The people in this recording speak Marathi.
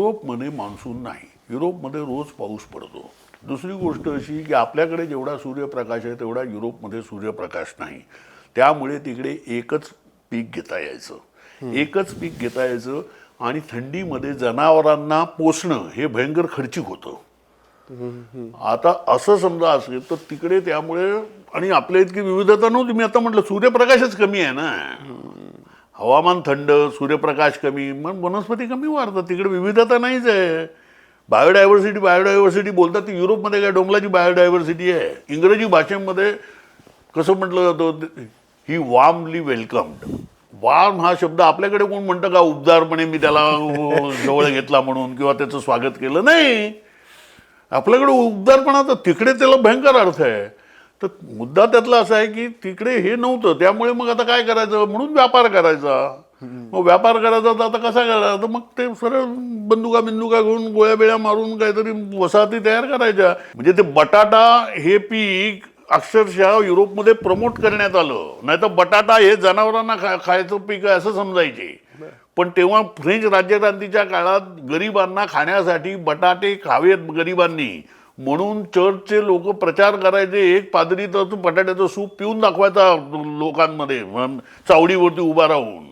युरोपमध्ये मान्सून नाही. युरोपमध्ये रोज पाऊस पडतो. दुसरी गोष्ट अशी की आपल्याकडे जेवढा सूर्यप्रकाश आहे तेवढा युरोपमध्ये सूर्यप्रकाश नाही. त्यामुळे तिकडे एकच पीक घेता यायचं. एकच पीक घेता यायचं आणि थंडीमध्ये जनावरांना पोसणं हे भयंकर खर्चिक होतं. आता असं समजा असेल तर तिकडे त्यामुळे आणि आपल्या इतकी विविधता नव्हती. मी आता म्हटलं सूर्यप्रकाशच कमी आहे ना. हवामान थंड सूर्यप्रकाश कमी मग वनस्पती कमी वाढतात. तिकडे विविधता नाहीच आहे. बायोडायव्हर्सिटी बायोडायव्हर्सिटी बोलतात ती युरोपमध्ये काय डोंगलाची बायोडायव्हर्सिटी आहे. इंग्रजी भाषेमध्ये कसं म्हटलं जातं? ही वार्मली वेलकम्ड वार्म हा शब्द आपल्याकडे कोण म्हणतं का? उबदारपणे मी त्याला जवळ घेतला म्हणून किंवा त्याचं स्वागत केलं? नाही. आपल्याकडे उबदारपणा तर तिकडे त्याला भयंकर अर्थ आहे. तर मुद्दा त्यातला असा आहे की तिकडे हे नव्हतं. त्यामुळे मग आता काय करायचं? म्हणून व्यापार करायचा. मग व्यापार करायचा तर आता कसा करायचा? मग ते सरळ बंदुका बिंदुका घेऊन गोळ्या बिळ्या मारून काहीतरी वसाहती तयार करायच्या. म्हणजे ते बटाटा हे पीक अक्षरशः युरोपमध्ये प्रमोट करण्यात आलं. नाही तर बटाटा हे जनावरांना खा खायचं पीक आहे असं समजायचे. पण तेव्हा फ्रेंच राज्यक्रांतीच्या काळात गरिबांना खाण्यासाठी बटाटे खावेत गरिबांनी. म्हणून चर्चचे लोक प्रचार करायचे एक पादरी तर बटाट्याचं सूप पिऊन दाखवायचा लोकांमध्ये चावडीवरती उभा राहून.